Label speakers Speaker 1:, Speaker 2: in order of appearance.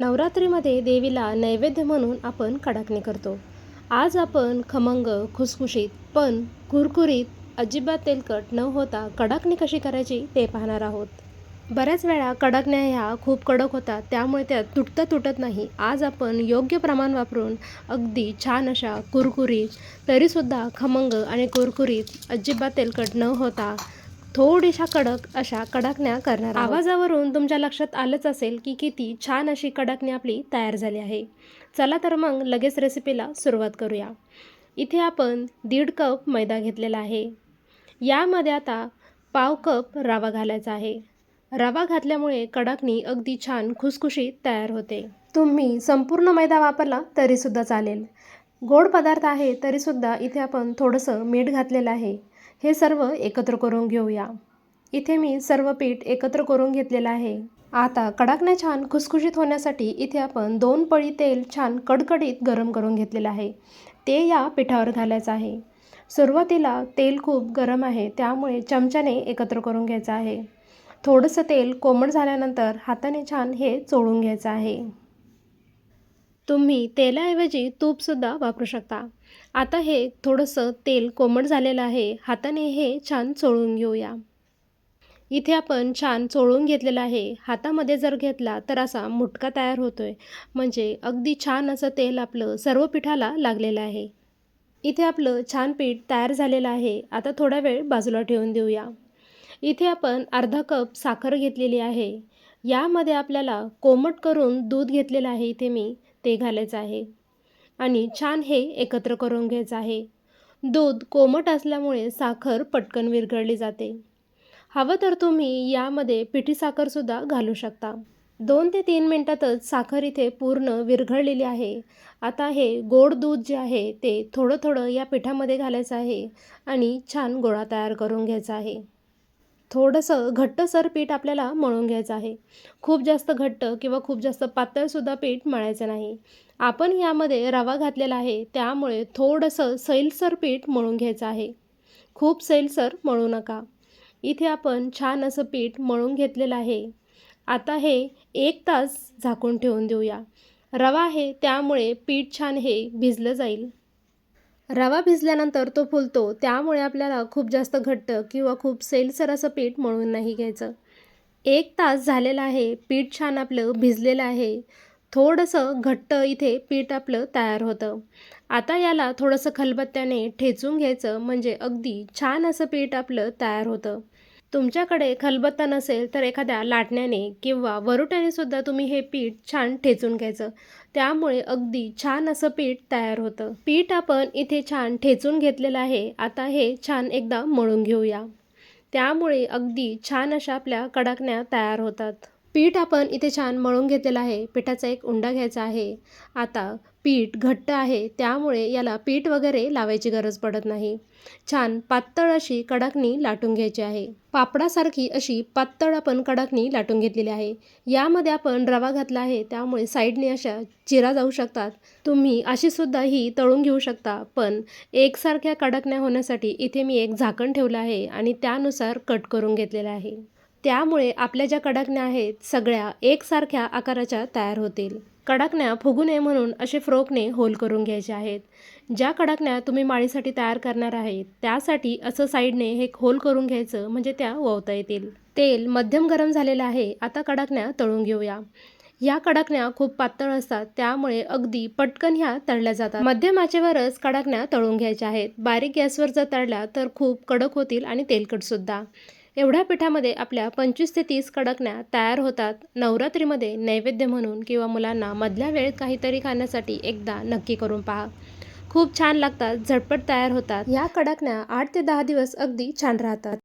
Speaker 1: नवरात्रीमध्ये देवीला नैवेद्य म्हणून आपण कडाकणी करतो. आज आपण खमंग खुसखुशीत पण कुरकुरीत अजिबात तेलकट न होता कडाकणी कशी करायची ते पाहणार आहोत. बऱ्याच वेळा कडाकण्या ह्या खूप कडक होतात त्यामुळे त्या तुटता तुटत नाही. आज आपण योग्य प्रमाण वापरून अगदी छान अशा कुरकुरीत तरीसुद्धा खमंग आणि कुरकुरीत अजिबात तेलकट न होता थोडीशा कडक अशा कडकण्या करणार आवाजावरून तुमच्या लक्षात आलंच असेल की किती छान अशी कडकणी आपली तयार झाली आहे. चला तर मग लगेच रेसिपीला सुरुवात करूया. इथे आपण दीड कप मैदा घेतलेला आहे. यामध्ये आता पाव कप रवा घालायचा आहे. रवा घातल्यामुळे कडाकणी अगदी छान खुसखुशीत तयार होते. तुम्ही संपूर्ण मैदा वापरला तरीसुद्धा चालेल. गोड पदार्थ आहे तरीसुद्धा इथे आपण थोडंसं मीठ घातलेलं आहे. हे सर्व एकत्र करून घेऊया. इथे मी सर्व पीठ एकत्र करून घेतलेलं आहे. आता कडाकण्या छान खुसखुशीत होण्यासाठी इथे आपण दोन पळी तेल छान कडकडीत गरम करून घेतलेलं आहे. ते या पिठावर घालायचं आहे. सुरुवातीला तेल खूप गरम आहे त्यामुळे चमच्याने एकत्र करून घ्यायचं आहे. थोडंसं तेल कोमट झाल्यानंतर हाताने छान हे चोळून घ्यायचं आहे. तुम्ही तेलाऐवजी तूपसुद्धा वापरू शकता. आता हे थोडंसं तेल कोमट झालेलं आहे. हाताने हे छान चोळून घेऊया. इथे आपण छान चोळून घेतलेलं आहे. हातामध्ये जर घेतला तर असा मुटका तयार होतो आहे म्हणजे अगदी छान असं तेल आपलं सर्व पिठाला लागलेलं आहे. इथे आपलं छान पीठ तयार झालेलं आहे. आता थोडा वेळ बाजूला ठेवून देऊया. इथे आपण अर्धा कप साखर घेतलेली आहे. यामध्ये आपल्याला कोमट करून दूध घेतलेलं आहे इथे मी. ते घालायचं आहे. आणि छान हे एकत्र करून घ्यायचं आहे. दूध कोमट असल्यामुळे साखर पटकन विरघळली जाते. हवं तर तुम्ही यामध्ये पिठी साखरसुद्धा घालू शकता. दोन ते तीन मिनटातच साखर इथे पूर्ण विरघळलेली आहे. आता हे गोड दूध जे आहे ते थोडं थोडं या पिठामध्ये घालायचं आहे आणि छान गोळा तयार करून घ्यायचा आहे. थोडंसं घट्टसर पीठ आपल्याला मळून घ्यायचं आहे. खूप जास्त घट्ट किंवा खूप जास्त पातळसुद्धा पीठ मळायचं नाही. आपण यामध्ये रवा घातलेला आहे त्यामुळे थोडंसं सैलसर पीठ मळून घ्यायचं आहे. खूप सैलसर मळू नका. इथे आपण छान असं पीठ मळून घेतलेलं आहे. आता हे एक तास झाकून ठेवून देऊया. रवा आहे त्यामुळे पीठ छान हे भिजलं जाईल. रवा भिजल्यानंतर तो फुलतो त्यामुळे आपल्याला खूप जास्त घट्ट किंवा खूप सैलसर असं पीठ मळून नाही घ्यायचं. एक तास झालेला आहे पीठ छान आपलं भिजलेलं आहे. थोडंसं घट्ट इथे पीठ आपलं तयार होतं. आता याला थोडंसं खलबत्त्याने ठेचून घ्यायचं म्हणजे अगदी छान असं पीठ आपलं तयार होतं. तुमच्याकडे खलबत्ता नसेल तर एखाद्या लाटण्याने किंवा वरुट्याने सुद्धा तुम्ही हे पीठ छान ठेचून घ्यायचं. त्यामुळे अगदी छान असं पीठ तयार होतं. पीठ आपण इथे छान ठेचून घेतलेलं आहे. आता हे छान एकदा मळून घेऊया. त्यामुळे अगदी छान अशा आपल्या कडाकण्या तयार होतात. पीठ आपण इथे छान मळून घेतलेलं आहे. पिठाचा एक उंडा घ्यायचा आहे. आता पीठ घट्ट आहे त्यामुळे याला पीठ वगैरे लावायची गरज पडत नाही. छान पातळ अशी कडकणी लाटून घ्यायची आहे. पापडासारखी अशी पातळ आपण कडकणी लाटून घेतलेली आहे. यामध्ये आपण रवा घातला आहे त्यामुळे साईडने अशा चिरा जाऊ शकतात. तुम्ही अशीसुद्धा ही तळून घेऊ शकता पण एकसारख्या कडकण्या होण्यासाठी इथे मी एक झाकण ठेवलं आहे आणि त्यानुसार कट करून घेतलेलं आहे. त्यामुळे आपल्या ज्या कडाकण्या आहेत सगळ्या एकसारख्या आकाराच्या तयार होतील. कडाकण्या फुगू नये म्हणून असे फ्रोकने होल करून घ्यायचे आहेत. ज्या कडाकण्या तुम्ही माळीसाठी तयार करणार आहेत त्यासाठी असं साईडने हे होल करून घ्यायचं म्हणजे त्या ववता येतील. तेल मध्यम गरम झालेलं आहे आता कडाकण्या तळून घेऊया. या कडाकण्या खूप पातळ असतात त्यामुळे अगदी पटकन ह्या तळल्या जातात. मध्यम आचेवरच कडाकण्या तळून घ्यायच्या आहेत. बारीक गॅसवर जर तळल्या तर खूप कडक होतील आणि तेलकटसुद्धा एवढ्या पिठामध्ये आपल्या पंचवीस ते तीस कडकण्या तयार होतात. नवरात्रीमध्ये नैवेद्य म्हणून किंवा मुलांना मधल्या वेळेत काहीतरी खाण्यासाठी एकदा नक्की करून पहा. खूप छान लागतात झटपट तयार होतात. या कडकण्या आठ ते दहा दिवस अगदी छान राहतात.